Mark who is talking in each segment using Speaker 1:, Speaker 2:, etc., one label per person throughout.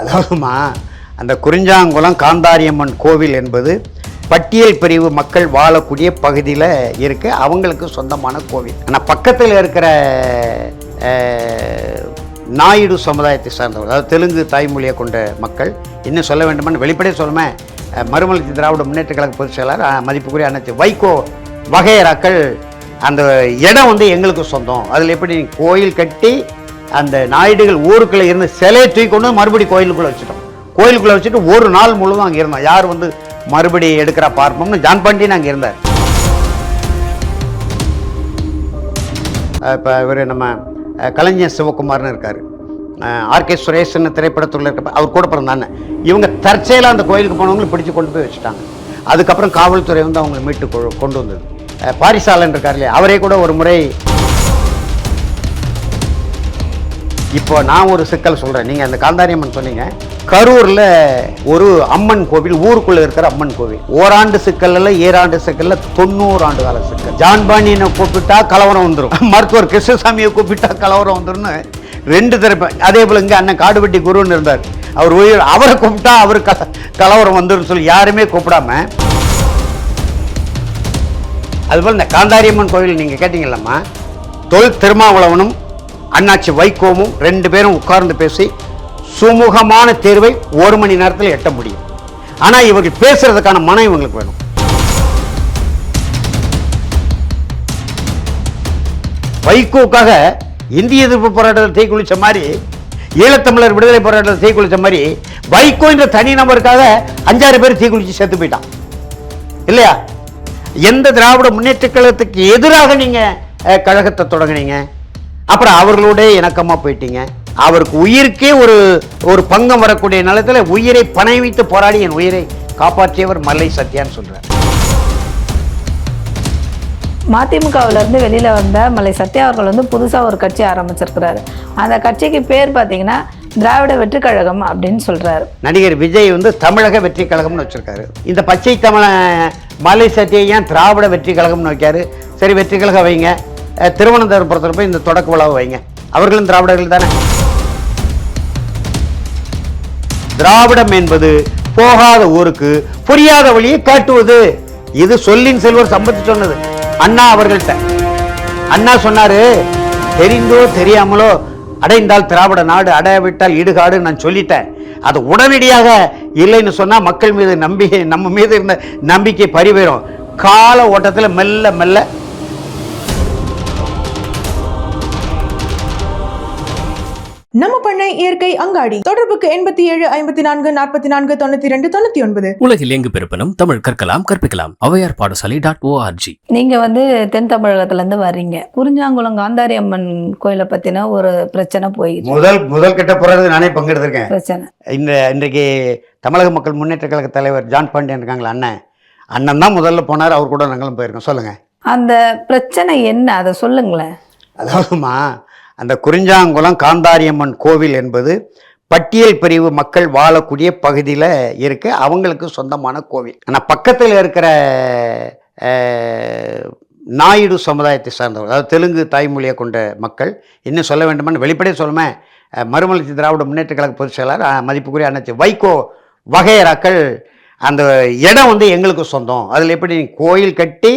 Speaker 1: அதாவதுமா அந்த குறிஞ்சாங்குளம் காந்தாரியம்மன் கோவில் என்பது பட்டியல் பிரிவு மக்கள் வாழக்கூடிய பகுதியில் இருக்குது அவங்களுக்கு சொந்தமான கோவில். ஆனால் பக்கத்தில் இருக்கிற நாயுடு சமுதாயத்தை சார்ந்தவர் அதாவது தெலுங்கு தாய்மொழியை கொண்ட மக்கள் இன்னும் சொல்ல வேண்டுமான்னு வெளிப்படையே சொல்லுமே மறுமலர்ச்சி திராவிட முன்னேற்ற கழக பொதுச் செயலாளர் மதிப்புக்குரிய அனைத்து வைகோ வகையறாக்கள் அந்த இடம் வந்து எங்களுக்கு சொந்தம். அதில் எப்படி கோயில் கட்டி அந்த நாயுடுகள் ஊருக்குள்ளே இருந்து சிலையை தூக்கி கொண்டு மறுபடியும் மறுபடி கோயிலுக்குள்ளே வச்சுட்டோம். கோயிலுக்குள்ளே வச்சுட்டு ஒரு நாள் முழுவதும் அங்கே இருந்தோம் யார் வந்து மறுபடி எடுக்கிறா பார்ப்போம்னு ஜான் பாண்டியன் அங்கே இருந்தார். இப்போ இவர் நம்ம கலைஞர் சிவகுமார்னு இருக்கார். ஆர்கே சுரேஷன் திரைப்படத்தில் இருக்க அவர் கூட பிறந்தாங்க இவங்க தற்செயலாக அந்த கோயிலுக்கு போனவங்களை பிடிச்சு கொண்டு போய் வச்சுட்டாங்க. அதுக்கப்புறம் காவல்துறை வந்து அவங்களை மீட்டு கொ- கொண்டு வந்தது. பாரிசாலன் இருக்கார் இல்லையா அவரே கூட ஒரு முறை இப்போ நான் ஒரு சிக்கல் சொல்கிறேன் நீங்கள் அந்த காந்தாரியம்மன் சொன்னீங்க. கரூரில் ஒரு அம்மன் கோவில் ஊருக்குள்ளே இருக்கிற அம்மன் கோவில். ஓராண்டு சிக்கலில் ஏழாண்டு சிக்கலில் தொண்ணூறு ஆண்டு கால சிக்கல். ஜான்பாணியினை கூப்பிட்டா கலவரம் வந்துடும் மருத்துவர் கிருஷ்ணசாமியை கூப்பிட்டா கலவரம் வந்துடும்னு ரெண்டு தரப்பு. அதே போல் இங்கே அண்ணன் காடுபட்டி குருன்னு இருந்தார். அவர் உயிர் அவரை கூப்பிட்டா அவர் க கலவரம் வந்துடும் சொல்லி யாருமே கூப்பிடாம. அதுபோல் இந்த காந்தாரியம்மன் கோவில் நீங்கள் கேட்டீங்கல்லம்மா தொல் திருமாவளவனும் அண்ணாச்சி வைகோமும் ரெண்டு பேரும் உட்கார்ந்து பேசி சுமூகமான தேர்வை ஒரு மணி நேரத்தில் எட்ட முடியும். ஆனால் இவர்கள் பேசுறதுக்கான மனம் இவங்களுக்கு வேணும். வைகோக்காக இந்திய எதிர்ப்பு போராட்டத்தில் குளிச்ச மாதிரி ஈழத்தமிழர் விடுதலை போராட்டத்தில் தீக்குளிச்ச மாதிரி வைகோ என்ற தனி நபருக்காக அஞ்சாறு பேர் தீக்குளிச்சு செத்து போயிட்டான். இல்லையா? எந்த திராவிட முன்னேற்ற கழகத்துக்கு எதிராக நீங்க கழகத்தை தொடங்கினீங்க? அப்புறம் அவர்களோட இணக்கமா போயிட்டீங்க. அவருக்கு உயிருக்கே ஒரு ஒரு பங்கம் வரக்கூடிய நிலத்துல உயிரை பணை வைத்து போராடி என் உயிரை காப்பாற்றியவர் மல்லை சத்யான்னு சொல்றார்.
Speaker 2: மதிமுகவுல இருந்து வெளியில வந்த மலை சத்யா அவர்கள் வந்து புதுசா ஒரு கட்சி ஆரம்பிச்சிருக்கிறாரு. அந்த கட்சிக்கு பேர் பார்த்தீங்கன்னா திராவிட வெற்றி கழகம் அப்படின்னு சொல்றாரு.
Speaker 1: நடிகர் விஜய் வந்து தமிழக வெற்றி கழகம்னு வச்சிருக்காரு. இந்த பச்சை தமிழ மலை சத்தியை ஏன் திராவிட வெற்றி கழகம்னு வைக்காரு? சரி வெற்றி கழகம் வைங்க. திருவனந்தபுரத்தில் போய் இந்த தொடக்க விழாவை வைங்க. அவர்களும் திராவிடர்கள் தானே? திராவிடம் என்பது போகாத ஊருக்கு புரியாத வழியை காட்டுவது. இது சொல்லின் செல்வர் சம்பத்து சொன்னது. அண்ணா அவர்கள்ட்ட. அண்ணா சொன்னாரு தெரிந்தோ தெரியாமலோ அடைந்தால் திராவிட நாடு அடையவிட்டால் இடுகாடு நான் சொல்லிட்டேன். அது உடனடியாக இல்லைன்னு சொன்னா மக்கள் மீது நம்பிக்கை நம்ம மீது இருந்த நம்பிக்கை பறிவேறும் கால ஓட்டத்தில் மெல்ல மெல்ல
Speaker 3: நம்ம பண்ணை இயற்கை அங்காடி. தொடர்புக்கு எண்பத்தி ஏழு ஐம்பத்தி நான்கு நாற்பத்தி நான்கு தொண்ணூத்தி ரெண்டு தொண்ணூத்தி ஒன்பது.
Speaker 4: உலகில் எங்கு பிறப்பினும் தமிழ் கற்கலாம் கற்பிக்கலாம். ஔவையார் பாடசாலை டாட் ஓஆர்ஜி
Speaker 2: நீங்க வந்து தென் தமிழகத்துல இருந்து வர்றீங்க. குறிஞ்சாங்குளம் காந்தாரி அம்மன் கோயிலை பத்தின ஒரு பிரச்சனை போயிட்டு
Speaker 1: முதல் முதல் கட்ட போறது நானே பங்கெடுத்திருக்கேன்.
Speaker 2: பிரச்சனை.
Speaker 1: இந்த இன்றைக்கு தமிழக மக்கள் முன்னேற்ற கழக தலைவர் ஜான் பாண்டியன் இருக்காங்களா அண்ணன். அண்ணன் தான் முதல்ல போனார் அவர் கூட நாங்களும் போயிருக்கோம். சொல்லுங்க.
Speaker 2: அந்த பிரச்சனை என்ன? அதை சொல்லுங்களேன்.
Speaker 1: அதாவதுமா அந்த குறிஞ்சாங்குளம் காந்தாரியம்மன் கோவில் என்பது பட்டியல் பிரிவு மக்கள் வாழக்கூடிய பகுதியில் இருக்கு. அவங்களுக்கு சொந்தமான கோவில். ஆனால் பக்கத்தில் இருக்கிற நாயுடு சமுதாயத்தை சார்ந்தவர் அதாவது தெலுங்கு தாய்மொழியை கொண்ட மக்கள் இன்னும் சொல்ல வேண்டுமான்னு வெளிப்படையாக சொல்லுமே மறுமலர்ச்சி திராவிட முன்னேற்ற கழக பொதுச் செயலாளர் மதிப்புக்குரிய அனைத்து வைகோ வகையறாக்கள் அந்த இடம் வந்து எங்களுக்கு சொந்தம். அதில் எப்படி கோயில் கட்டி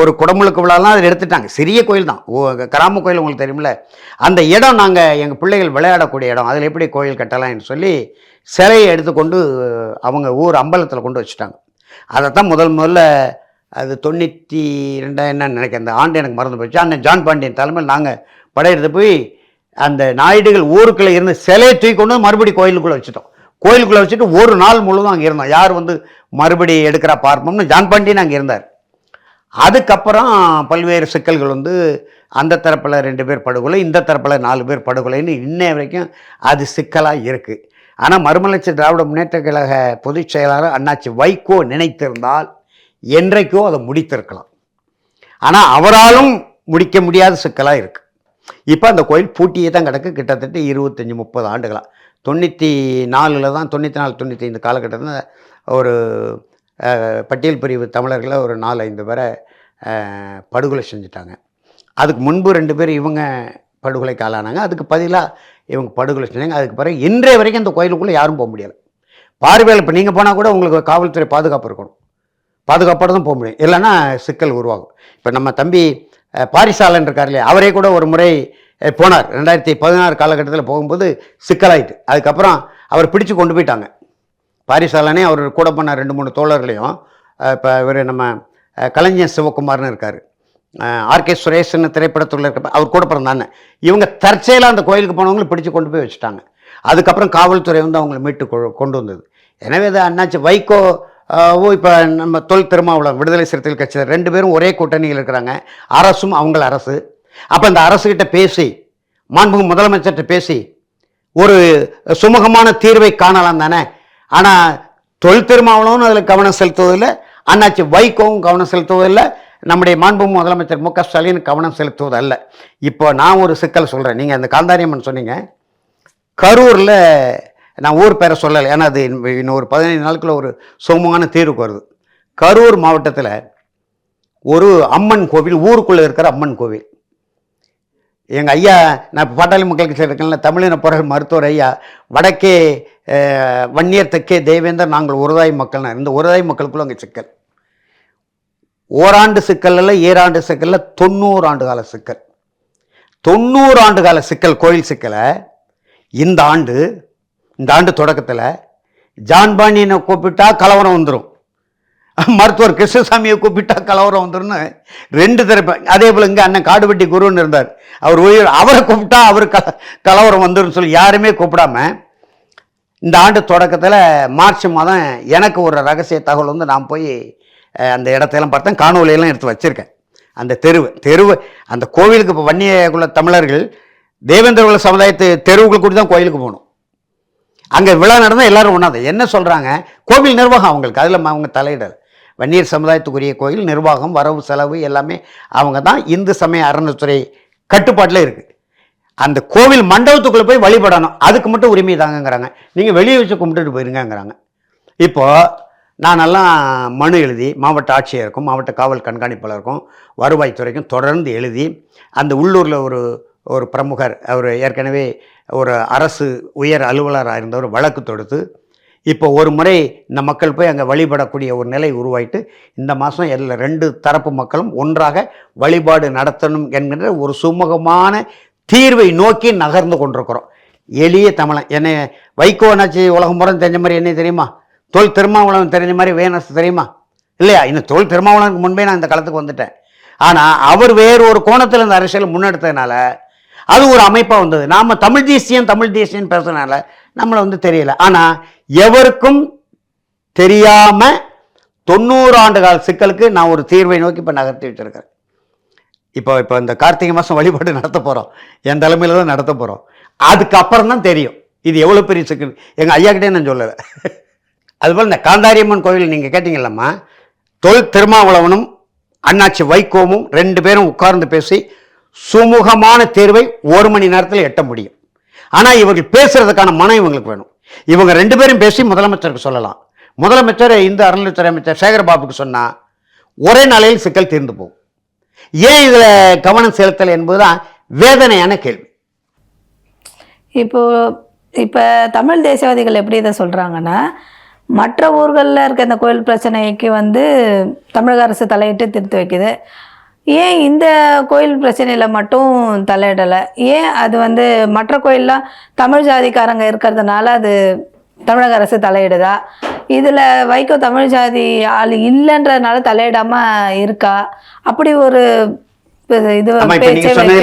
Speaker 1: ஒரு குடமுழுக்கு விழாலாம் அதில் எடுத்துட்டாங்க. சிறிய கோயில் தான். ஓ கிராம கோயில் உங்களுக்கு தெரியுமில்ல அந்த இடம் நாங்கள் எங்கள் பிள்ளைகள் விளையாடக்கூடிய இடம். அதில் எப்படி கோயில் கட்டலாம்னு சொல்லி சிலையை எடுத்துக்கொண்டு அவங்க ஊர் அம்பலத்தில் கொண்டு வச்சுட்டாங்க. அதைத்தான் முதல் முதல்ல அது தொண்ணூற்றி ரெண்டாயிரம் என்னன்னு நினைக்கிறேன். அந்த ஆண்டு எனக்கு மறந்து போச்சு. அண்ணன் ஜான் பாண்டியன் தலைமையில் நாங்கள் படையெடுத்து போய் அந்த நாயுடுகள் ஊருக்குள்ளே இருந்து சிலையை தூக்கி கொண்டு மறுபடி கோயிலுக்குள்ளே வச்சுட்டோம். கோயிலுக்குள்ளே வச்சுட்டு ஒரு நாள் முழுவதும் அங்கே இருந்தோம். யார் வந்து மறுபடி எடுக்கிறா பார்ப்போம்னு ஜான் பாண்டியன் அங்கே இருந்தார். அதுக்கப்புறம் பல்வேறு சிக்கல்கள் வந்து அந்த தரப்பில் ரெண்டு பேர் படுகொலை இந்த தரப்பில் நாலு பேர் படுகொலைன்னு இன்ன வரைக்கும் அது சிக்கலாக இருக்குது ஆனால் மறுமலர்ச்சி திராவிட முன்னேற்ற கழக பொதுச் செயலாளர் அண்ணாச்சி வைகோ நினைத்திருந்தால் என்றைக்கோ அதை முடித்திருக்கலாம். ஆனால் அவராலும் முடிக்க முடியாத சிக்கலாக இருக்குது இப்போ அந்த கோயில் பூட்டியே தான் கிடக்கு கிட்டத்தட்ட இருபத்தஞ்சி முப்பது ஆண்டுகளாக தொண்ணூற்றி நாலில் தான் தொண்ணூற்றி நாலு தொண்ணூற்றி ஐந்து காலகட்டத்தில் ஒரு பட்டியல் பிரிவு தமிழர்களை ஒரு நாலு ஐந்து பேரை படுகொலை செஞ்சுட்டாங்க. அதுக்கு முன்பு ரெண்டு பேர் இவங்க படுகொலைக்கு ஆளானாங்க. அதுக்கு பதிலாக இவங்க படுகொலை செஞ்சாங்க. அதுக்கு பிறகு இன்றைய வரைக்கும் அந்த கோயிலுக்குள்ளே யாரும் போக முடியலை. பார்வையில் இப்போ நீங்கள் போனால் கூட உங்களுக்கு காவல்துறை பாதுகாப்பு இருக்கணும். பாதுகாப்போடு தான் போக முடியும். இல்லைன்னா சிக்கல் உருவாகும். இப்போ நம்ம தம்பி பாரிசாலன் இருக்கார் இல்லையா? அவரே கூட ஒரு முறை போனார். ரெண்டாயிரத்தி பதினாறு காலகட்டத்தில் போகும்போது சிக்கலாயிட்டு. அதுக்கப்புறம் அவர் பிடிச்சு கொண்டு போயிட்டாங்க. பாரிசாலனே அவர் கூட பண்ண ரெண்டு மூணு தோழர்களையும் இப்போ இவர் நம்ம கலைஞர் சிவகுமார்னு இருக்கார். ஆர்கே சுரேஷன் திரைப்படத்தில் இருக்க அவர் கூட பிறந்தாங்க இவங்க தற்செயலாக அந்த கோயிலுக்கு போனவங்களை பிடிச்சு கொண்டு போய் வச்சுட்டாங்க. அதுக்கப்புறம் காவல்துறை வந்து அவங்கள மீட்டு கொ- கொண்டு வந்தது. எனவே இது அண்ணாச்சி வைகோ ஓ இப்போ நம்ம தொல் திருமாவளம் விடுதலை சிறுத்தைகள் கட்சி ரெண்டு பேரும் ஒரே கூட்டணியில் இருக்கிறாங்க. அரசும் அவங்கள அரசு. அப்போ அந்த அரசுகிட்ட பேசி மாண்புமிகு முதலமைச்சர்கிட்ட பேசி ஒரு சுமூகமான தீர்வை காணலாம் தானே? ஆனால் தொல் திருமாவளவனும் அதில் கவனம் செலுத்துவதில்லை. அண்ணாச்சி வைகோவும் கவனம் செலுத்துவதில்லை. நம்முடைய மாண்பு முதலமைச்சர் மு க ஸ்டாலின் கவனம் செலுத்துவதல்ல. இப்போ நான் ஒரு சிக்கல் சொல்கிறேன் நீங்கள் அந்த காந்தாரியம்மன் சொன்னீங்க. கரூரில் நான் ஊர் பேரை சொல்லலை. ஏன்னா அது இன்னும் ஒரு பதினைந்து நாளுக்குள்ள ஒரு சுமூகமான தீர்வுக்கு வருது. கரூர் மாவட்டத்தில் ஒரு அம்மன் கோவில் ஊருக்குள்ளே இருக்கிற அம்மன் கோவில். எங்கள் ஐயா நான் இப்போ பாட்டாளி மக்களுக்கு சேர்க்கல தமிழின பொருள் மருத்துவர் ஐயா வடக்கே வன்னியர் தெற்கே தேவேந்தர் நாங்கள் ஒருதாய் மக்கள்னா இந்த ஒருதாய் மக்களுக்குள்ள அங்கே சிக்கல். ஓராண்டு சிக்கலில் இல்லை சிக்கலில் தொண்ணூறு ஆண்டு கால சிக்கல். தொண்ணூறு ஆண்டு கால சிக்கல் கோயில் சிக்கலை இந்த ஆண்டு இந்த ஆண்டு தொடக்கத்தில் ஜான்பாண்டியனை கூப்பிட்டா கலவரம் வந்துடும் மருத்துவர் கிருஷ்ணசாமியை கூப்பிட்டா கலவரம் வந்துருன்னு ரெண்டு தரப்பு அதே போல் இங்கே அண்ணன் காடுபட்டி குருன்னு இருந்தார். அவர் உயிர் அவரை கூப்பிட்டா அவர் கல கலவரம் வந்துருன்னு சொல்லி யாருமே கூப்பிடாம இந்த ஆண்டு தொடக்கத்தில் மார்ச் மாதம் எனக்கு ஒரு ரகசிய தகவல் வந்து நான் போய் அந்த இடத்தையெல்லாம் பார்த்தேன். காணொலியெல்லாம் எடுத்து வச்சுருக்கேன். அந்த தெருவு தெருவு அந்த கோவிலுக்கு இப்போ வன்னியகுல தமிழர்கள் தேவேந்திரகுல சமுதாயத்து தெருவுகள் கூட தான் கோயிலுக்கு போகணும். அங்கே விழா நடந்தால் எல்லோரும் ஒன்றாது என்ன சொல்கிறாங்க கோவில் நிர்வாகம் அவங்களுக்கு. அதில் அவங்க தலையிடல். வன்னியர் சமுதாயத்துக்குரிய கோயில் நிர்வாகம் வரவு செலவு எல்லாமே அவங்க தான் இந்து சமய அறநிலைத்துறை கட்டுப்பாட்டில் இருக்குது அந்த கோவில் மண்டபத்துக்குள்ளே போய் வழிபடணும். அதுக்கு மட்டும் உரிமை தாங்கங்கிறாங்க. நீங்கள் வெளியே வச்சு கும்பிட்டுட்டு போயிருங்கங்கிறாங்க. இப்போ நானெல்லாம் மனு எழுதி மாவட்ட ஆட்சியருக்கும் மாவட்ட காவல் கண்காணிப்பாளருக்கும் வருவாய்த்துறைக்கும் தொடர்ந்து எழுதி அந்த உள்ளூரில் ஒரு ஒரு பிரமுகர் அவர் ஏற்கனவே ஒரு அரசு உயர் அலுவலராக இருந்தவர் வழக்கு தொடுத்து இப்போ ஒரு முறை இந்த மக்கள் போய் அங்கே வழிபடக்கூடிய ஒரு நிலை உருவாயிட்டு இந்த மாதம் எல்லா ரெண்டு தரப்பு மக்களும் ஒன்றாக வழிபாடு நடத்தணும் என்கின்ற ஒரு சுமூகமான தீர்வை நோக்கி நகர்ந்து கொண்டிருக்கிறோம். எளிய தமிழன். என்னை வைகோ என்னாச்சு உலகம் முறை தெரிஞ்ச மாதிரி என்ன தெரியுமா? தொல் திருமாவளவன் தெரிஞ்ச மாதிரி வேணஸ் தெரியுமா? இல்லையா? இன்னும் தொல் திருமாவளவனுக்கு முன்பே நான் இந்த களத்துக்கு வந்துட்டேன். ஆனால் அவர் வேறு ஒரு கோணத்தில் இந்த அரசியல் முன்னெடுத்ததுனால அது ஒரு அமைப்பாக வந்தது. நாம் தமிழ் தேசியம் தமிழ் தேசியம் பேசுறதுனால நம்மளை வந்து தெரியல. ஆனால் எவருக்கும் தெரியாமல் தொண்ணூறு ஆண்டு கால சிக்கலுக்கு நான் ஒரு தீர்வை நோக்கி இப்போ நகர்த்தி வச்சுருக்கேன் இப்போ இப்போ இந்த கார்த்திகை மாதம் வழிபாடு நடத்த போகிறோம் என் தலைமையில் தான் நடத்த போகிறோம் அதுக்கப்புறம் தான் தெரியும். இது எவ்வளோ பெரிய சிக்கல் எங்கள் ஐயா கிட்டே நான் சொல்லலை. அதுபோல் இந்த காந்தாரியம்மன் கோவில் நீங்கள் கேட்டிங்கல்லம்மா தொல் திருமாவளவனும் அண்ணாச்சி வைகோமும் ரெண்டு பேரும் உட்கார்ந்து பேசி சுமூகமான தேர்வை ஒரு மணி நேரத்தில் எட்ட முடியும். ஆனால் இவர்கள் பேசுறதுக்கான மனம் இவங்களுக்கு வேணும். இவங்க ரெண்டு பேரும் பேசி முதலமைச்சருக்கு சொல்லலாம். முதலமைச்சர் இந்த அறநிலைத்துறை அமைச்சர் சேகர்பாபுக்கு சொன்னால் ஒரே நாளையில் சிக்கல் தீர்ந்து போகும். ஏன் இதில் கவனம் செலுத்தலை என்பதுதான் வேதனையான கேள்வி.
Speaker 2: இப்போ இப்போ தமிழ் தேசியவாதிகள் எப்படி இதை சொல்கிறாங்கன்னா மற்ற ஊர்களில் இருக்க இந்த கோயில் பிரச்சனைக்கு வந்து தமிழக அரசு தலையிட்டு திருத்தி வைக்குது. ஏன் இந்த கோயில் பிரச்சனையில் மட்டும் தலையிடலை? ஏன் அது வந்து மற்ற கோயிலெலாம் தமிழ் ஜாதிக்காரங்க இருக்கிறதுனால அது தமிழக அரசு தலையிடுதா? இதில் வைகோ தமிழ் ஜாதி ஆள் இல்லைன்றதுனால தலையிடாமல் இருக்கா? அப்படி ஒரு இது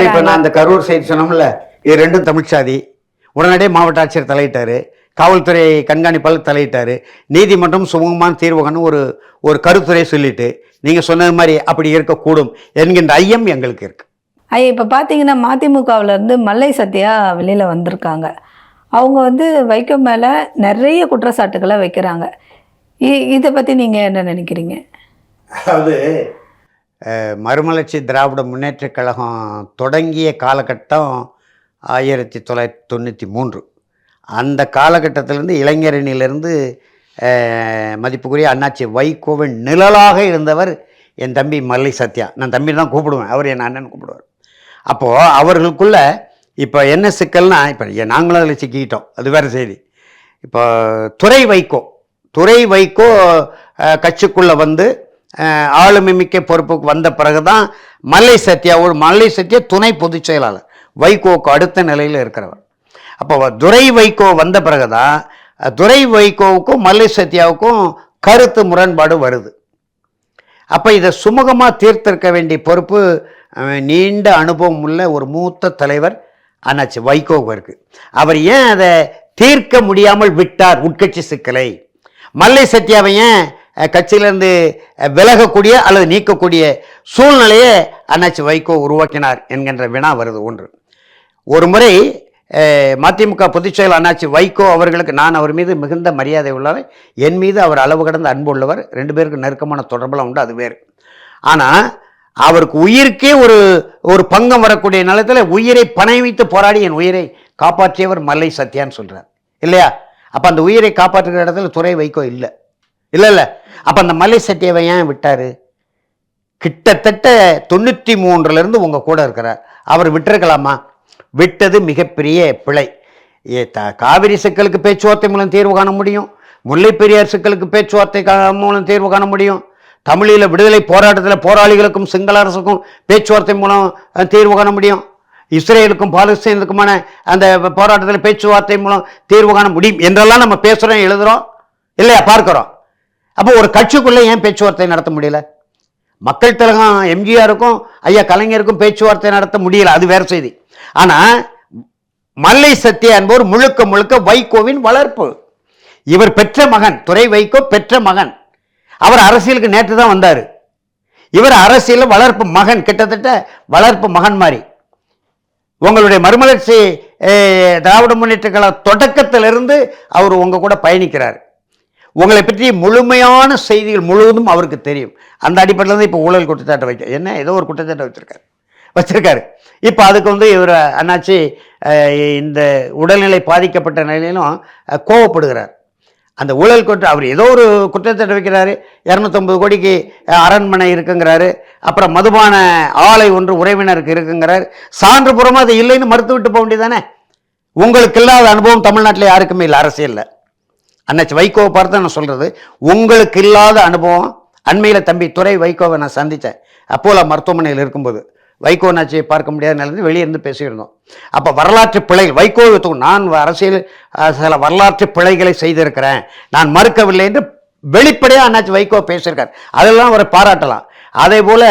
Speaker 1: இப்போ. நான் அந்த கரூர் செய்தி சொன்னோம்ல இது ரெண்டும் தமிழ்ச்சாதி உடனடியே மாவட்ட ஆட்சியர் தலையிட்டாரு. காவல்துறை கண்காணிப்பாளர் தலையிட்டாரு. நீதிமன்றம் சுமூகமான தீர்வுகன்னு ஒரு ஒரு கருத்துரை சொல்லிட்டு நீங்கள் சொன்னது மாதிரி அப்படி இருக்கக்கூடும் என்கின்ற ஐயம் எங்களுக்கு இருக்கு.
Speaker 2: ஐயா இப்போ பார்த்தீங்கன்னா மதிமுகவுல இருந்து மல்லை சத்யா வெளியில் வந்திருக்காங்க. அவங்க வந்து வைகோ மேலே நிறைய குற்றச்சாட்டுகளை வைக்கிறாங்க. இ- இதை பற்றி நீங்கள் என்ன நினைக்கிறீங்க?
Speaker 1: அதாவது மறுமலர்ச்சி திராவிட முன்னேற்றக் கழகம் தொடங்கிய காலகட்டம் ஆயிரத்தி தொள்ளாயிரத்தி தொண்ணூற்றி மூன்று. அந்த காலகட்டத்திலேருந்து இளைஞரணியிலிருந்து மதிப்புக்குரிய அண்ணாச்சி வைகோவின் நிழலாக இருந்தவர் என் தம்பி மல்லை சத்யா. நான் தம்பி தான் கூப்பிடுவேன். அவர் என் அண்ணன் கூப்பிடுவார். அப்போது அவர்களுக்குள்ள இப்போ என்ன சிக்கல்னா இப்போ நாங்களும் அதில் சிக்கிக்கிட்டோம். அது வேறு செய்தி. இப்போ துறை வைகோ துறை வைகோ கட்சிக்குள்ளே வந்து ஆளுமிமிக்க ஆளுமை மிக்க பொறுப்புக்கு வந்த பிறகு தான் மல்லை சத்யாவோடு மல்லை சத்யா துணை பொதுச் செயலாளர் வைகோவுக்கு அடுத்த நிலையில் இருக்கிறவர். அப்போ துரை வைகோ வந்த பிறகு தான் துரை வைகோவுக்கும் மல்லை சத்யாவுக்கும் கருத்து முரண்பாடு வருது. அப்போ இதை சுமூகமாக தீர்த்திருக்க வேண்டிய பொறுப்பு நீண்ட அனுபவம் உள்ள ஒரு மூத்த தலைவர் அண்ணாச்சி வைகோவுக்கு இருக்கு. அவர் ஏன் அதை தீர்க்க முடியாமல் விட்டார் உட்கட்சி சிக்கலை? மல்லை சத்யாவை ஏன் கட்சியிலேருந்து கட்சியிலிருந்து விலகக்கூடிய அல்லது நீக்கக்கூடிய சூழ்நிலையை அண்ணாச்சி வைகோ உருவாக்கினார் என்கின்ற வினா வருது ஒன்று. ஒரு முறை மதிமுக பொதுச்செயலர் அண்ணாச்சி வைகோ அவர்களுக்கு நான் அவர் மீது மிகுந்த மரியாதை உள்ளவர் என் மீது அவர் அளவு கடந்த அன்பு உள்ளவர். ரெண்டு பேருக்கு நெருக்கமான தொடர்பெல்லாம் உண்டு அது வேறு. ஆனால் அவருக்கு உயிருக்கே ஒரு ஒரு பங்கம் வரக்கூடிய நிலத்தில் உயிரை பணை வைத்து போராடி என் உயிரை காப்பாற்றியவர் மல்லை சத்யான்னு சொல்கிறார் இல்லையா? அப்போ அந்த உயிரை காப்பாற்றுகிற இடத்துல துறை வைக்கோ இல்லை. இல்லை இல்லை. அப்போ அந்த மல்லை சத்தியாவை ஏன் விட்டார்? கிட்டத்தட்ட தொண்ணூற்றி மூன்றுலேருந்து உங்கள் கூட இருக்கிறார். அவர் விட்டுருக்கலாமா? விட்டது மிகப்பெரிய பிழை. ஏ த காவிரி சிக்கலுக்கு பேச்சுவார்த்தை மூலம் தீர்வு காண முடியும். முல்லை பெரியார் சிக்கலுக்கு பேச்சுவார்த்தை மூலம் தீர்வு காண முடியும். தமிழீழ விடுதலை போராட்டத்தில் போராளிகளுக்கும் சிங்கள அரசுக்கும் பேச்சுவார்த்தை மூலம் தீர்வு காண முடியும். இஸ்ரேலுக்கும் பாலஸ்தீனுக்குமான அந்த போராட்டத்தில் பேச்சுவார்த்தை மூலம் தீர்வு காண முடியும் என்றெல்லாம் நம்ம பேசுகிறோம் எழுதுகிறோம் இல்லையா? பார்க்குறோம். அப்போ ஒரு கட்சிக்குள்ளே ஏன் பேச்சுவார்த்தை நடத்த முடியல? மக்கள் திலகம் எம்ஜிஆருக்கும் ஐயா கலைஞருக்கும் பேச்சுவார்த்தை நடத்த முடியல அது வேறு செய்தி. ஆனால் மல்லை சத்யா என்பவர் முழுக்க முழுக்க வைகோவின் வளர்ப்பு. இவர் பெற்ற மகன் துறை வைகோ பெற்ற மகன். அவர் அரசியலுக்கு நேற்று தான் வந்தார். இவர் அரசியலில் வளர்ப்பு மகன் கிட்டத்தட்ட வளர்ப்பு மகன் மாதிரி. உங்களுடைய மறுமலர்ச்சி திராவிட முன்னேற்ற கழக தொடக்கத்திலிருந்து அவர் உங்கள் கூட பயணிக்கிறார். உங்களை பற்றி முழுமையான செய்திகள் முழுவதும் அவருக்கு தெரியும். அந்த அடிப்படையில் தான் இப்போ ஊழல் குற்றச்சாட்டை வைக்க என்ன ஏதோ ஒரு குற்றச்சாட்டை வச்சுருக்காரு. வச்சுருக்காரு. இப்போ அதுக்கு வந்து இவர் அண்ணாச்சி இந்த உடல்நிலை பாதிக்கப்பட்ட நிலையிலும் கோவப்படுகிறார். அந்த ஊழல் குற்றம் அவர் ஏதோ ஒரு குற்றத்தை வைக்கிறாரு இரநூத்தொம்பது கோடிக்கு அரண்மனை இருக்குங்கிறாரு. அப்புறம் மதுபான ஆலை ஒன்று உறவினருக்கு இருக்குங்கிறாரு. சான்று அது இல்லைன்னு மறுத்து விட்டு போக வேண்டியதானே உங்களுக்கு இல்லாத அனுபவம் தமிழ்நாட்டில் யாருக்குமே இல்லை அரசியலில். அன்னச்சு வைகோவை பார்த்து நான் சொல்கிறது உங்களுக்கு இல்லாத அனுபவம் அண்மையில் தம்பி துறை வைகோவை நான் சந்தித்தேன் அப்போலோ மருத்துவமனையில் இருக்கும்போது. வைகோ பார்க்க முடியாத நிலையில் வெளியே இருந்து பேசியிருந்தோம். அப்போ வரலாற்று பிழைகள் வைகோ நான் அரசியல் சில வரலாற்று பிழைகளை செய்திருக்கிறேன். நான் மறுக்கவில்லை என்று வெளிப்படையாக அண்ணாச்சி வைகோ பேசியிருக்கார். அதெல்லாம் அவரை பாராட்டலாம். அதே போல்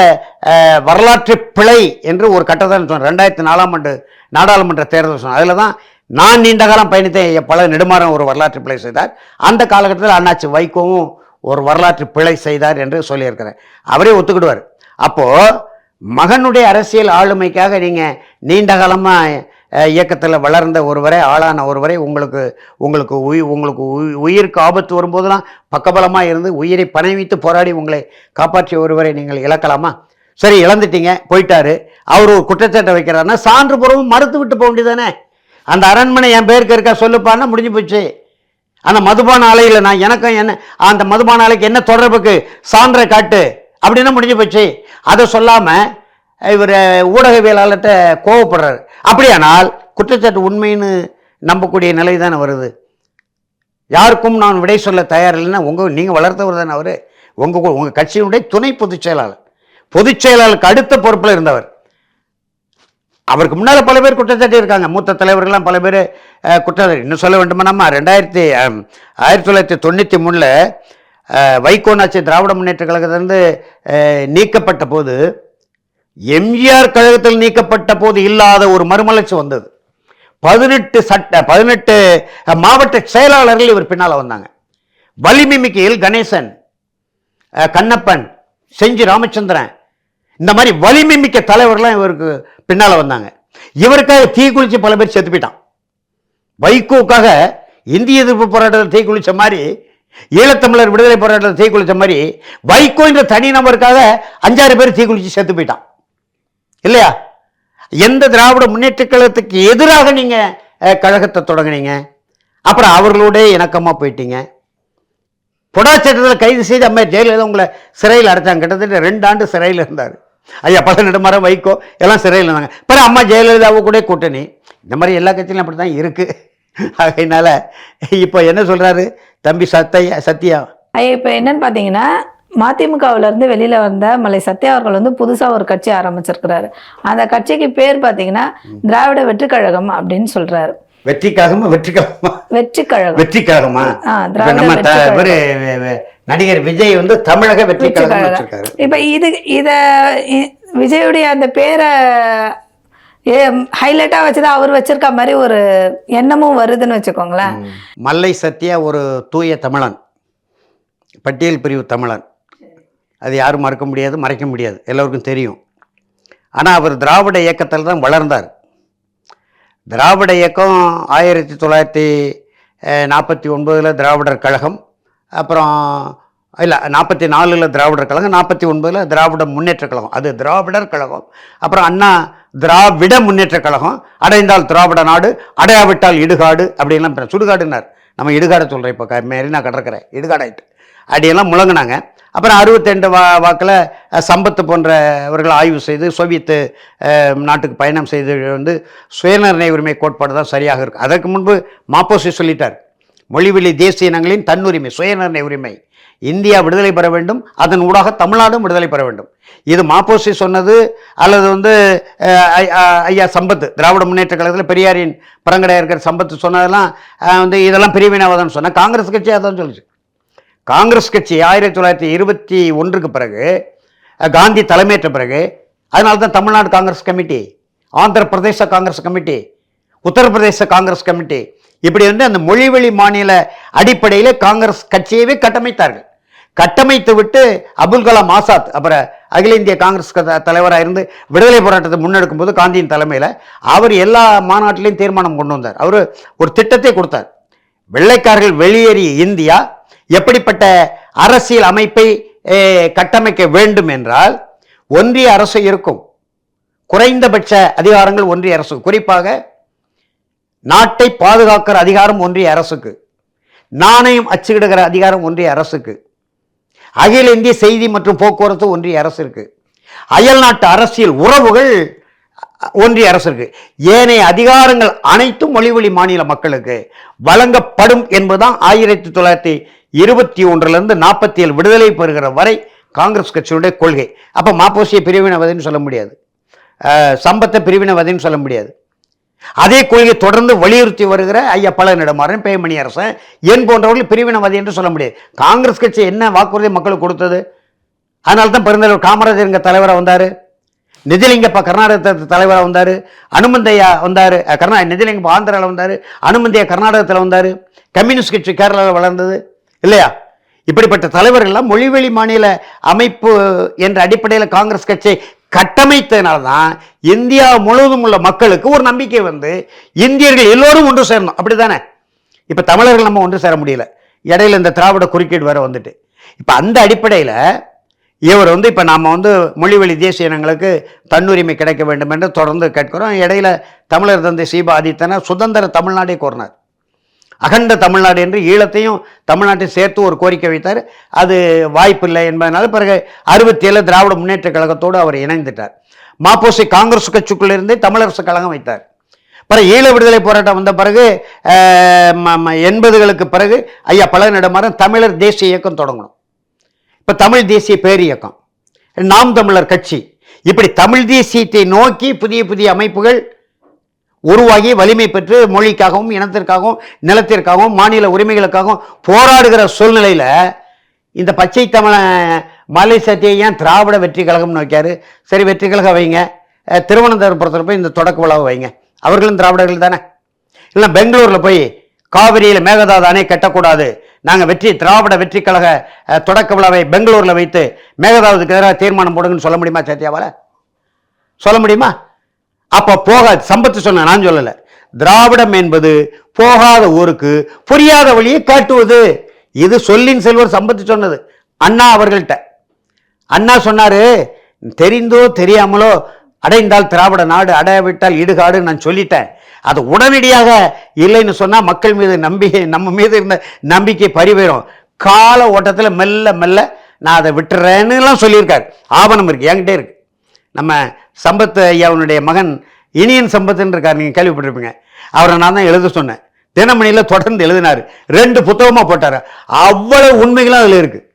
Speaker 1: வரலாற்று பிழை என்று ஒரு கட்டத்தை சொன்னேன் ரெண்டாயிரத்தி நாலாம் ஆண்டு நாடாளுமன்ற தேர்தல் சொன்னேன் அதில் தான் நான் நீண்ட காலம் பயணித்த பல நெடுமாறன் ஒரு வரலாற்று பிழை செய்தார். அந்த காலகட்டத்தில் அண்ணாச்சி வைகோவும் ஒரு வரலாற்று பிழை செய்தார் என்று சொல்லியிருக்கிறேன் அவரே ஒத்துக்கிடுவார். அப்போது மகனுடைய அரசியல் ஆளுமைக்காக நீங்கள் நீண்ட காலமாக இயக்கத்தில் வளர்ந்த ஒருவரை ஆளான ஒருவரை உங்களுக்கு உங்களுக்கு உயிர் உங்களுக்கு உயிருக்கு ஆபத்து வரும்போதெல்லாம் பக்கபலமாக இருந்து உயிரை பணவித்து போராடி உங்களை காப்பாற்றிய ஒருவரை நீங்கள் இழக்கலாமா? சரி இழந்துட்டீங்க போயிட்டாரு. அவர் ஒரு குற்றச்சாட்டை வைக்கிறாருன்னா சான்று புறமும் மறுத்து விட்டு போக வேண்டியதானே அந்த அரண்மனை என் பேருக்கு இருக்கா சொல்லுப்பான்னா முடிஞ்சு போச்சு. அந்த மதுபான ஆலையில் நான் எனக்கும் என்ன அந்த மதுபான ஆலைக்கு என்ன தொடர்புக்கு? சான்றை காட்டு. அப்படின்னா முடிஞ்சு போச்சு? அதை சொல்லாமல் இவர் ஊடகவியலாளர்கிட்ட கோவப்படுறாரு. அப்படியானால் குற்றச்சாட்டு உண்மைன்னு நம்பக்கூடிய நிலை தானே வருது. யாருக்கும் நான் விடை சொல்ல தயாரில்லைன்னா உங்கள் நீங்கள் வளர்த்தவர் தானே அவர். உங்கள் உங்கள் கட்சியினுடைய துணை பொதுச் செயலாளர். பொதுச் செயலாளருக்கு அடுத்த பொறுப்பில் இருந்தவர். அவருக்கு முன்னால் பல பேர் குற்றச்சாட்டு இருக்காங்க. மூத்த தலைவர்கள்லாம் பல பேர் அஹ், குற்றம் இன்னும் சொல்ல வேண்டுமா நம்ம? ரெண்டாயிரத்தி ஆயிரத்தி தொள்ளாயிரத்தி தொண்ணூற்றி மூணில் வைகோநாச்சி திராவிட முன்னேற்ற கழகத்திலிருந்து நீக்கப்பட்ட போது எம்ஜிஆர் கழகத்தில் நீக்கப்பட்ட போது இல்லாத ஒரு மறுமலர்ச்சி வந்தது. பதினெட்டு சட்ட பதினெட்டு மாவட்ட செயலாளர்கள் இவர் பின்னால் வந்தாங்க. வலிமிமிக்கையில் கணேசன் கண்ணப்பன் செஞ்சி ராமச்சந்திரன் இந்த மாதிரி வலிமிமிக்க தலைவர்கள்லாம் இவருக்கு பின்னால் வந்தாங்க. இவருக்காக தீ குளிச்சு பல பேர் செத்து போயிட்டான். வைகோக்காக இந்திய எதிர்ப்பு போராட்டத்தில் தீ குளிச்ச மாதிரி ஈழத்தமிழர் விடுதலை போராட்டத்தில் தீக்குளித்த மாதிரி வைகோ என்ற தனிநபருக்காக அஞ்சாறு பேர் தீக்குளித்து செத்து போயிட்டான். இல்லையா? எந்த திராவிட முன்னேற்ற கழகத்துக்கு எதிராக நீங்கள் கழகத்தை தொடங்கினீங்க? அப்புறம் அவர்களோட இணக்கமாக போயிட்டீங்க. புடாச்சட்டத்தில் கைது செய்து அம்மா ஜெயலலிதா உங்களை சிறையில் அடைச்சாங்க. கிட்டத்தட்ட ரெண்டு ஆண்டு சிறையில் இருந்தார். ஐயா பல நெடுமாற வைகோ எல்லாம் சிறையில் இருந்தாங்க. பிறகு அம்மா ஜெயலலிதாவை கூட கூட்டணி. இந்த மாதிரி எல்லா கட்சியிலும் அப்படி தான் இருக்குது அதனால இப்போ என்ன சொல்கிறாரு தம்பி சத்தையா சத்யா.
Speaker 2: இப்போ என்னன்னு பார்த்தீங்கன்னா மதிமுகவுல இருந்து வெளியில வந்த மலை சத்யா அவர்கள் வந்து புதுசா ஒரு கட்சி ஆரம்பிச்சிருக்கிறாரு. அந்த கட்சிக்கு பேர் பார்த்தீங்கன்னா திராவிட வெற்றிக் கழகம் அப்படின்னு சொல்றாரு.
Speaker 1: வெற்றிக்காகமா வெற்றிக்காகமா?
Speaker 2: வெற்றிக் கழகம்
Speaker 1: வெற்றிக்காகமா நம்ம நடிகர் விஜய் வந்து தமிழக
Speaker 2: வெற்றிக்
Speaker 1: வெற்றிக்காக
Speaker 2: கழகம்
Speaker 1: வச்சிருக்காரு.
Speaker 2: இப்ப இது இத விஜயுடைய அந்த பேரை ஹைலைட்டாக வச்சுதான் அவர் வச்சிருக்க மாதிரி ஒரு எண்ணமும் வருதுன்னு வச்சுக்கோங்களேன்.
Speaker 1: மல்லை சத்யா ஒரு தூய தமிழன். பட்டியல் பிரிவு தமிழன். அது யாரும் மறக்க முடியாது மறைக்க முடியாது. எல்லோருக்கும் தெரியும். ஆனால் அவர் திராவிட இயக்கத்தில் தான் வளர்ந்தார். திராவிட இயக்கம் ஆயிரத்தி தொள்ளாயிரத்தி நாற்பத்தி ஒன்பதில் திராவிடர் கழகம் அப்புறம் இல்லை நாற்பத்தி நாலில் திராவிடர் கழகம் நாற்பத்தி ஒன்பதில் திராவிட முன்னேற்ற கழகம். அது திராவிடர் கழகம். அப்புறம் அண்ணா திராவிட முன்னேற்ற கழகம் அடைந்தால் திராவிட நாடு அடையாவிட்டால் இடுகாடு அப்படின்லாம் சுடுகாடுனார் நம்ம இடுகாடை சொல்கிறேன் இப்போ க மெரினா கடற்கரை இடுகாடாயிட்டு. அப்படியெல்லாம் முழங்குனாங்க. அப்புறம் அறுபத்தெண்டு வா வாக்கில் சம்பத்து போன்றவர்கள் ஆய்வு செய்து சோவியத்து நாட்டுக்கு பயணம் செய்து வந்து சுயநிர்ணய உரிமை கோட்பாடு தான் சரியாக இருக்கும் அதற்கு முன்பு மாப்போசி சொல்லிட்டார். மொழிவெளி தேசிய இனங்களின் தன்னுரிமை சுயநிர்ணய உரிமை. இந்தியா விடுதலை பெற வேண்டும் அதன் ஊடாக தமிழ்நாடும் விடுதலை பெற வேண்டும். இது மாப்போசி சொன்னது அல்லது வந்து ஐயா சம்பத்து திராவிட முன்னேற்ற கழகத்தில் பெரியாரின் பரங்கடையா இருக்கிற சம்பத்து சொன்னதெல்லாம் வந்து இதெல்லாம் பிரிவினவாதம்னு சொன்னால் காங்கிரஸ் கட்சி அதான் சொல்லுச்சு. காங்கிரஸ் கட்சி ஆயிரத்தி தொள்ளாயிரத்தி இருபத்தி ஒன்றுக்கு பிறகு காந்தி தலைமையேற்ற பிறகு அதனால தான் Tamil Nadu Congress committee Andhra Pradesh Congress committee Uttar Pradesh Congress committee இப்படி வந்து அந்த மொழிவெளி மாநில அடிப்படையில் காங்கிரஸ் கட்சியவே கட்டமைத்தார்கள். கட்டமைத்து விட்டு அப்துல் கலாம் ஆசாத் அப்புறம் அகில இந்திய காங்கிரஸ் தலைவராக இருந்து விடுதலை போராட்டத்தை முன்னெடுக்கும் போது காந்தியின் தலைமையில் அவர் எல்லா மாநாட்டிலையும் தீர்மானம் கொண்டு வந்தார். அவர் ஒரு திட்டத்தை கொடுத்தார். வெள்ளைக்காரர்கள் வெளியேறிய இந்தியா எப்படிப்பட்ட அரசியல் அமைப்பை கட்டமைக்க வேண்டும் என்றால் ஒன்றிய அரசு இருக்கும். குறைந்தபட்ச அதிகாரங்கள் ஒன்றிய அரசு. குறிப்பாக நாட்டை பாதுகாக்கிற அதிகாரம் ஒன்றிய அரசுக்கு. நாணயம் அச்சுக்கிடுகிற அதிகாரம் ஒன்றிய அரசுக்கு. அகில இந்திய செய்தி மற்றும் போக்குவரத்து ஒன்றிய அரசு இருக்குது அயல் நாட்டு அரசியல் உறவுகள் ஒன்றிய அரசு இருக்குது ஏனைய அதிகாரங்கள் அனைத்தும் மொழிவழி மாநில மக்களுக்கு வழங்கப்படும் என்பதுதான் ஆயிரத்தி தொள்ளாயிரத்தி இருபத்தி ஒன்றுலேருந்து நாற்பத்தி ஏழு விடுதலை பெறுகிற வரை காங்கிரஸ் கட்சியுடைய கொள்கை. அப்போ மாப்போசிய பிரிவினவதின்னு சொல்ல முடியாது. சம்பத்தை பிரிவினவாதின்னு சொல்ல முடியாது. அதே கொள்கை தொடர்ந்து வலியுறுத்தி வருகிற ஐயா பல நடமாறன் பேமணி அரசன் என் போன்றவர்கள் பிரிவினவாதி என்று சொல்ல முடியாது. காங்கிரஸ் கட்சி என்ன வாக்குறுதி மக்களுக்கு கொடுத்தது? அதனால தான் பெருந்தலைவர் காமராஜர் இங்கே தலைவராக வந்தார். நிதிலிங்கப்பா கர்நாடகத்தில் தலைவராக வந்தார். அனுமந்தையா வந்தார். கர்நா நிதிலிங்கப்பா ஆந்திராவில் வந்தார். அனுமந்தையா கர்நாடகத்தில் வந்தார். கம்யூனிஸ்ட் கட்சி கேரளாவில் வளர்ந்தது. இல்லையா? இப்படிப்பட்ட தலைவர்கள்லாம் மொழிவெளி மாநில அமைப்பு என்ற அடிப்படையில் காங்கிரஸ் கட்சி கட்டமைத்ததுனால தான் இந்தியா முழுவதும் உள்ள மக்களுக்கு ஒரு நம்பிக்கை வந்து இந்தியர்கள் எல்லோரும் ஒன்று சேரணும். அப்படிதானே இப்போ தமிழர்கள் நம்ம ஒன்று சேர முடியல. இடையில இந்த திராவிட குறுக்கீடு வேற வந்துட்டு. இப்போ அந்த அடிப்படையில் இவர் வந்து இப்போ நாம் வந்து மொழிவழி தேசிய இனங்களுக்கு தன்னுரிமை கிடைக்க வேண்டும் என்று தொடர்ந்து கேட்கிறோம். இடையில தமிழர் தந்தை சீபா ஆதித்தனர் சுதந்திர தமிழ்நாடே கோரினார். அகண்ட தமிழ்நாடு என்று ஈழத்தையும் தமிழ்நாட்டையும் சேர்த்து ஒரு கோரிக்கை வைத்தார். அது வாய்ப்பில்லை என்பதனால பிறகு அறுபத்தி ஏழு திராவிட முன்னேற்ற கழகத்தோடு அவர் இணைந்துட்டார். மாப்போசி காங்கிரஸ் கட்சிக்குள்ள இருந்தே தமிழரசு கழகம் வைத்தார். பிறகு ஈழ விடுதலை போராட்டம் வந்த பிறகு ம- ம- எண்பதுகளுக்கு பிறகு ஐயா பழனிடமாறன் தமிழர் தேசிய இயக்கம் தொடங்கணும் இப்போ தமிழ் தேசிய பேர் இயக்கம். நாம் தமிழர் கட்சி. இப்படி தமிழ் தேசியத்தை நோக்கி புதிய புதிய அமைப்புகள் உருவாகி வலிமை பெற்று மொழிக்காகவும் இனத்திற்காகவும் நிலத்திற்காகவும் மாநில உரிமைகளுக்காகவும் போராடுகிற சூழ்நிலையில் இந்த பச்சை தமிழ மலை சட்டியை ஏன் திராவிட வெற்றி கழகம்னு வைக்காரு? சரி வெற்றி கழகம் வைங்க. திருவனந்தபுரத்தில் போய் இந்த தொடக்க விழாவை வைங்க. அவர்களும் திராவிடர்கள் தானே. இல்லை பெங்களூரில் போய் காவிரியில் மேகதாது அணை கட்டக்கூடாது. நாங்கள் வெற்றி திராவிட வெற்றி கழக தொடக்க விழாவை பெங்களூரில் வைத்து மேகதாதுக்கு எதிராக தீர்மானம் போடுங்கன்னு சொல்ல முடியுமா சத்யாவால்? சொல்ல முடியுமா? அப்போ போகாது சம்பத்து சொன்ன நான் சொல்லலை. திராவிடம் என்பது போகாத ஊருக்கு புரியாத வழியை காட்டுவது. இது சொல்லின் செல்வர் சம்பத்து சொன்னது. அண்ணா அவர்கள்ட்ட. அண்ணா சொன்னார் தெரிந்தோ தெரியாமலோ அடைந்தால் திராவிட நாடு அடையவிட்டால் இடுகாடு நான் சொல்லிட்டேன். அது உடனடியாக இல்லைன்னு சொன்னால் மக்கள் மீது நம்பிக்கை நம்ம மீது இருந்த நம்பிக்கை பறிவேறும் கால ஓட்டத்தில் மெல்ல மெல்ல நான் அதை விட்டுறேன்னுலாம் சொல்லியிருக்காரு. ஆவணம் இருக்கு என்கிட்ட இருக்குது நம்ம சம்பத் ஐயாவுடைய மகன் இனியன் சம்பத்துன்னு இருக்கார் நீங்கள் கேள்விப்பட்டிருப்பீங்க. அவரை நான் தான் எழுத சொன்னேன். தினமணியில் தொடர்ந்து எழுதினார். ரெண்டு புத்தகமாக போட்டார். அவ்வளவு உண்மைகளும் அதில் இருக்குது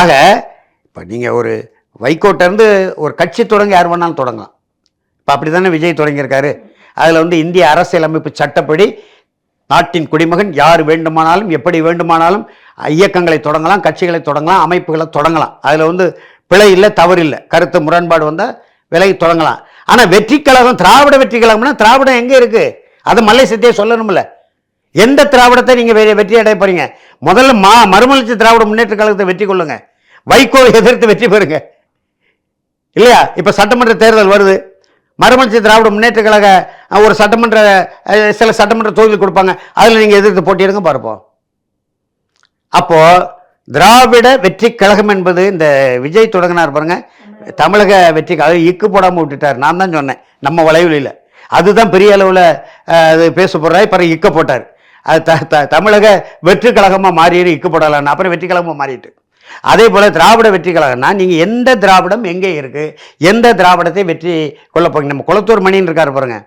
Speaker 1: ஆக இப்போ நீங்கள் ஒரு வைகோட்டிலேருந்து ஒரு கட்சி தொடங்க யார் வேணாலும் தொடங்கலாம். இப்போ அப்படி தானே விஜய் தொடங்கியிருக்காரு. அதில் வந்து இந்திய அரசியலமைப்பு சட்டப்படி நாட்டின் குடிமகன் யார் வேண்டுமானாலும் எப்படி வேண்டுமானாலும் இயக்கங்களை தொடங்கலாம் கட்சிகளை தொடங்கலாம் அமைப்புகளை தொடங்கலாம். அதில் வந்து பிழை இல்லை தவறு இல்லை. கருத்து முரண்பாடு வந்தால் விலகி தொடங்கலாம். ஆனால் வெற்றி கழகம் திராவிட வெற்றி கழகம்னா திராவிடம் எங்கே இருக்குது அது மல்லை சத்தியே சொல்லணும்ல. எந்த திராவிடத்தை நீங்கள் வெ வெற்றி அடைய போறீங்க? முதல்ல மா மறுமலர்ச்சி திராவிட முன்னேற்ற கழகத்தை வெற்றி கொள்ளுங்க. வைகோ எதிர்த்து வெற்றி பெறுங்க. இல்லையா? இப்போ சட்டமன்ற தேர்தல் வருது. மறுமலர்ச்சி திராவிட முன்னேற்ற கழக ஒரு சட்டமன்ற சில சட்டமன்ற தொகுதி கொடுப்பாங்க. அதில் நீங்கள் எதிர்த்து போட்டியிடுங்க பார்ப்போம். அப்போது திராவிட வெற்றி கழகம் என்பது இந்த விஜய் தொடங்கினார் பாருங்க. தமிழக வெற்றி கழகம் இக்கு போடாமல் விட்டுட்டார். நான் தான் சொன்னேன் நம்ம வளைவலில் அதுதான் பெரிய அளவில் அது பேச போடுறாரு பிறகு இக்க போட்டார். அது த த- தமிழக வெற்றி கழகமாக மாறிடு இக்கு போடலான்னு. அப்புறம் வெற்றி கழகமாக மாறிட்டு. அதே போல் திராவிட வெற்றி கழகம்னா நீங்கள் எந்த திராவிடம் எங்கே இருக்குது எந்த திராவிடத்தை வெற்றி கொள்ள போங்க நம்ம குளத்தூர் மணின்னு இருக்கார் பாருங்க.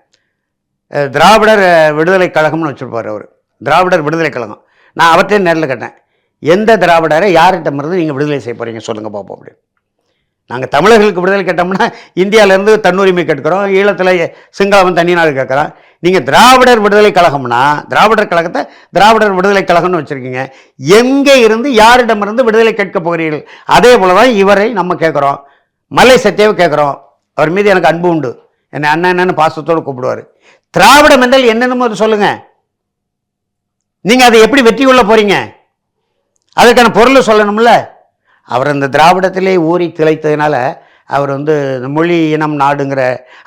Speaker 1: திராவிடர் விடுதலை கழகம்னு வச்சுருப்பார் அவர். திராவிடர் விடுதலை கழகம். நான் அவர்கிட்ட நேரில் கேட்டேன். எந்த திராவிடரை யார்கிட்டமிருந்து நீங்கள் விடுதலை செய்ய போகிறீங்க சொல்லுங்கள் பார்ப்போம் அப்படின்னு நாங்கள் தமிழர்களுக்கு விடுதலை கேட்டோம்னா இந்தியாவிலேருந்து தன்னுரிமை கேட்குறோம் ஈழத்தில் சிங்களவன் தனி நாடு கேட்குறோம். நீங்கள் திராவிடர் விடுதலை கழகம்னா திராவிடர் கழகத்தை திராவிடர் விடுதலை கழகம்னு வச்சுருக்கீங்க. எங்கே இருந்து யாரிடமிருந்து விடுதலை கேட்க போகிறீர்கள்? அதே போல தான் இவரை நம்ம கேட்குறோம். மலை சத்தியாவை கேட்குறோம். அவர் மீது எனக்கு அன்பு உண்டு. என்னை அண்ணன் என்னன்னு பாசத்தோடு கூப்பிடுவார். திராவிடம் என்றால் என்னென்னு முதல்ல சொல்லுங்கள் நீங்கள் அதை எப்படி வெற்றி கொள்ள போகிறீங்க அதுக்கான பொருளை சொல்லணும்ல. அவர் அந்த திராவிடத்திலே ஊறி திளைத்ததுனால அவர் வந்து இந்த மொழி இனம் நாடுங்கிற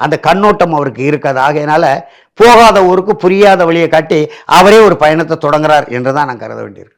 Speaker 1: அந்த கண்ணோட்டம் அவருக்கு இருக்காது. ஆகையினால போகாத ஊருக்கு புரியாத வழியை காட்டி அவரே ஒரு பயணத்தை தொடங்குறார் என்று தான் நான் கருத வேண்டியிருக்கு.